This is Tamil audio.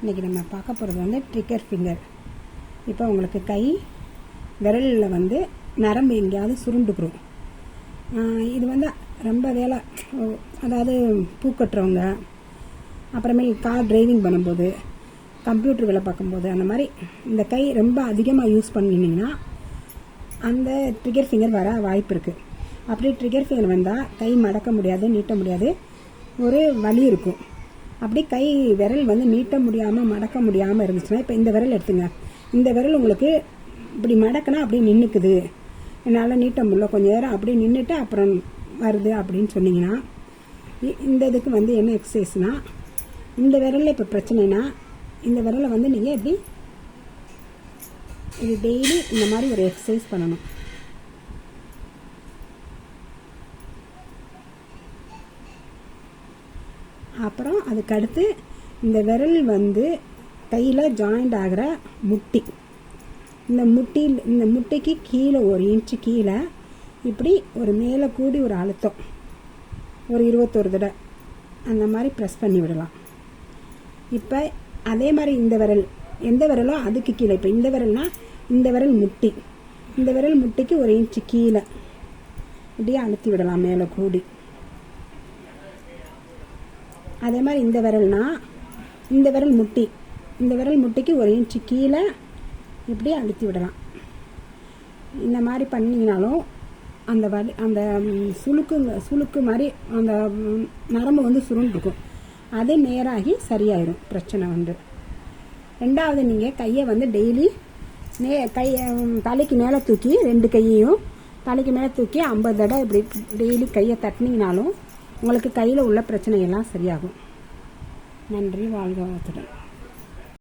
இன்றைக்கி நம்ம பார்க்க போகிறது வந்து ட்ரிக்கர் ஃபிங்கர் இப்போ உங்களுக்கு கை விரலில் வந்து நரம்பு எங்கேயாவது சுருண்டுக்குறோம் இது வந்து ரொம்ப வேலை அதாவது பூ கட்டுறவங்க அப்புறமே கார் டிரைவிங் பண்ணும்போது கம்ப்யூட்டர் வேலை பார்க்கும்போது அந்த மாதிரி இந்த கை ரொம்ப அதிகமாக யூஸ் பண்ணினீங்கன்னா அந்த ட்ரிகர் ஃபிங்கர் வர வாய்ப்பு இருக்குது அப்படி ட்ரிகர் ஃபிங்கர் வந்தால் கை மடக்க முடியாது நீட்ட முடியாது ஒரு வலி இருக்கும். அப்படியே கை விரல் வந்து நீட்ட முடியாமல் மடக்க முடியாமல் இருந்துச்சுன்னா இப்போ இந்த விரல் எடுத்துங்க. இந்த விரல் உங்களுக்கு இப்படி மடக்கினா அப்படியே நின்றுக்குது என்னால் நீட்ட முடியல. கொஞ்சம் நேரம் அப்படியே நின்றுட்டு அப்புறம் வருது அப்படின்னு சொன்னீங்கன்னா இ- இந்த இதுக்கு வந்து என்ன எக்ஸசைஸ்னால் இந்த விரலில் இப்போ பிரச்சனைனா இந்த விரலை வந்து நீங்கள் எப்படி இது டெய்லி இந்த மாதிரி ஒரு எக்ஸசைஸ் பண்ணணும். அப்புறம் அதுக்கடுத்து இந்த விரல் வந்து கையில் ஜாயிண்ட் ஆகிற முட்டி. இந்த முட்டியில் இந்த முட்டைக்கு கீழே ஒரு இன்ச்சு கீழே இப்படி ஒரு மேலே கூடி ஒரு அழுத்தம். ஒரு இருபத்தொரு தடவை. அந்த மாதிரி ப்ரெஸ் பண்ணி விடலாம். இப்போ அதே மாதிரி இந்த விரல். எந்த விரலோ அதுக்கு கீழே. இப்போ இந்த விரல்னா இந்த விரல் முட்டி. இந்த விரல் முட்டிக்கு ஒரு இன்ச்சு கீழே. இப்படியே அழுத்தி விடலாம் மேலே கூடி. அதே மாதிரி இந்த விரல்னா இந்த விரல் முட்டி. இந்த விரல் முட்டிக்கு ஒரு இன்ச்சு கீழே இப்படி அழுத்தி விடலாம். இந்த மாதிரி பண்ணிங்கனாலும் அந்த வலி அந்த சுழுக்கு சுளுக்கு மாதிரி அந்த நரம்பு வந்து சுருண்டிருக்கும். அது நேராகி சரியாயிடும் பிரச்சனை வந்து ரெண்டாவது நீங்கள் கையை வந்து டெய்லி நே கையை தலைக்கு மேலே தூக்கி ரெண்டு கையையும் தலைக்கு மேலே தூக்கி ஐம்பது தடவை இப்படி டெய்லி கையை தட்டினீங்கனாலும் உங்களுக்கு கையில் உள்ள பிரச்சனையெல்லாம் சரியாகும். நன்றி வாழ்க வளத்துடன்.